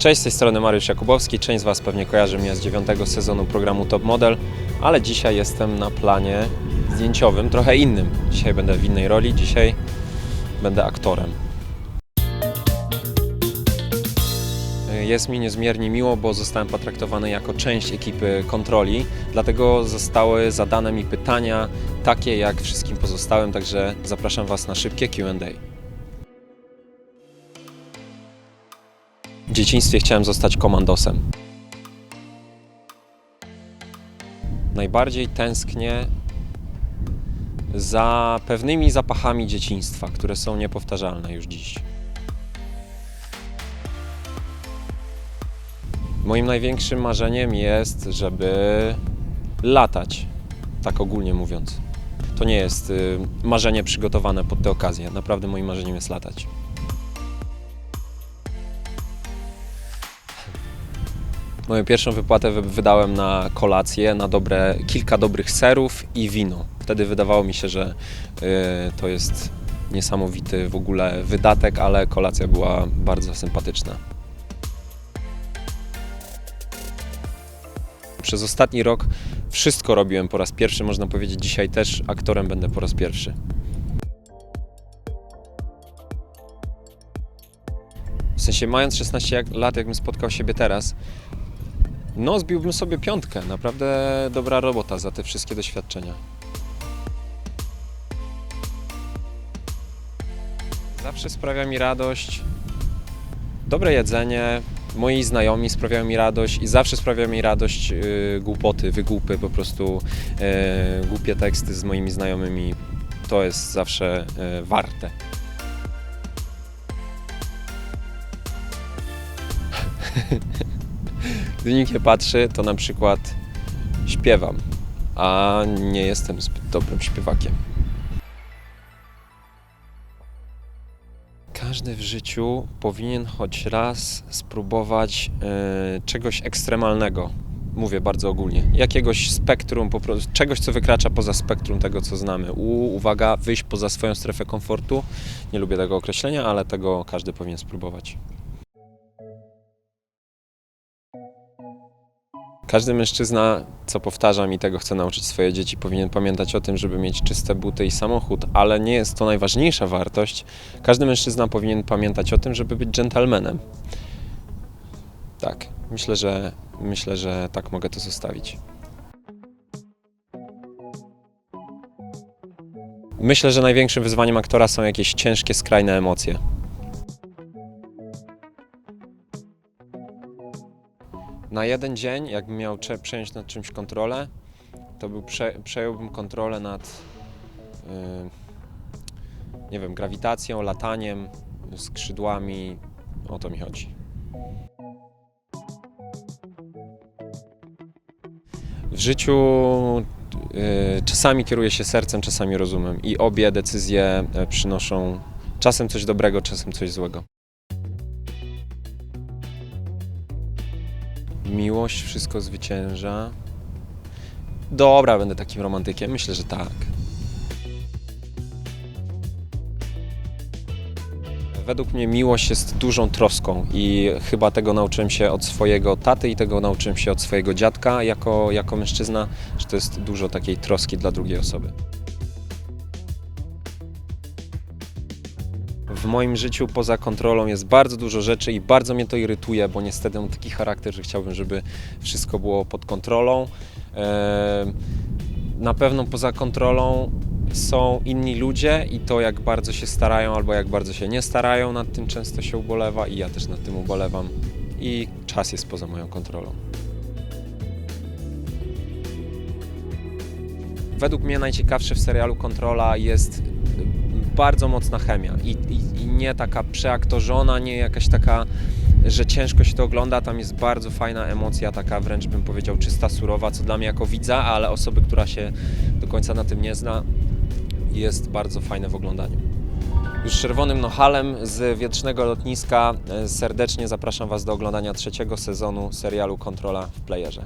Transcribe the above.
Cześć, z tej strony Mariusz Jakubowski. Część z Was pewnie kojarzy mnie z dziewiątego sezonu programu Top Model, ale dzisiaj jestem na planie zdjęciowym, trochę innym. Dzisiaj będę w innej roli, dzisiaj będę aktorem. Jest mi niezmiernie miło, bo zostałem potraktowany jako część ekipy kontroli, dlatego zostały zadane mi pytania takie jak wszystkim pozostałym, także zapraszam Was na szybkie Q&A. Dzieciństwie chciałem zostać komandosem. Najbardziej tęsknię za pewnymi zapachami dzieciństwa, które są niepowtarzalne już dziś. Moim największym marzeniem jest, żeby latać, tak ogólnie mówiąc. To nie jest y, marzenie przygotowane pod tę okazję. Naprawdę moim marzeniem jest latać. Moją pierwszą wypłatę wy- wydałem na kolację, na dobre, kilka dobrych serów i wino. Wtedy wydawało mi się, że y, to jest niesamowity w ogóle wydatek, ale kolacja była bardzo sympatyczna. Przez ostatni rok wszystko robiłem po raz pierwszy, można powiedzieć. Dzisiaj też aktorem będę po raz pierwszy. W sensie, mając 16 jak- lat, jakbym spotkał siebie teraz, no zbiłbym sobie piątkę. Naprawdę dobra robota za te wszystkie doświadczenia. Zawsze sprawia mi radość dobre jedzenie, moi znajomi sprawiają mi radość i zawsze sprawia mi radość yy, głupoty, wygłupy, po prostu yy, głupie teksty z moimi znajomymi. To jest zawsze yy, warte. Gdy nikt nie patrzy, to na przykład śpiewam, a nie jestem zbyt dobrym śpiewakiem. Każdy w życiu powinien choć raz spróbować e, czegoś ekstremalnego. Mówię bardzo ogólnie. Jakiegoś spektrum, po prostu, czegoś, co wykracza poza spektrum tego, co znamy. U, uwaga, wyjść poza swoją strefę komfortu. Nie lubię tego określenia, ale tego każdy powinien spróbować. Każdy mężczyzna, co powtarzam i tego chcę nauczyć swoje dzieci, powinien pamiętać o tym, żeby mieć czyste buty i samochód, ale nie jest to najważniejsza wartość. Każdy mężczyzna powinien pamiętać o tym, żeby być dżentelmenem. Tak, myślę, że myślę, że tak mogę to zostawić. Myślę, że największym wyzwaniem aktora są jakieś ciężkie, skrajne emocje. Na jeden dzień, jakbym miał przejąć nad czymś kontrolę, to był prze, przejąłbym kontrolę nad, yy, nie wiem, grawitacją, lataniem, skrzydłami. O to mi chodzi. W życiu yy, czasami kieruję się sercem, czasami rozumem i obie decyzje e, przynoszą czasem coś dobrego, czasem coś złego. Miłość wszystko zwycięża. Dobra, będę takim romantykiem. Myślę, że tak. Według mnie miłość jest dużą troską i chyba tego nauczyłem się od swojego taty i tego nauczyłem się od swojego dziadka jako, jako mężczyzna, że to jest dużo takiej troski dla drugiej osoby. W moim życiu poza kontrolą jest bardzo dużo rzeczy i bardzo mnie to irytuje, bo niestety mam taki charakter, że chciałbym, żeby wszystko było pod kontrolą. Na pewno poza kontrolą są inni ludzie i to, jak bardzo się starają albo jak bardzo się nie starają, nad tym często się ubolewa i ja też nad tym ubolewam. I czas jest poza moją kontrolą. Według mnie najciekawsze w serialu Kontrola jest bardzo mocna chemia i, i, i nie taka przeaktorzona, nie jakaś taka, że ciężko się to ogląda. Tam jest bardzo fajna emocja, taka wręcz bym powiedział czysta, surowa, co dla mnie jako widza, ale osoby, która się do końca na tym nie zna, jest bardzo fajne w oglądaniu. Już czerwonym nohalem z wietrznego lotniska e, serdecznie zapraszam Was do oglądania trzeciego sezonu serialu Kontrola w playerze.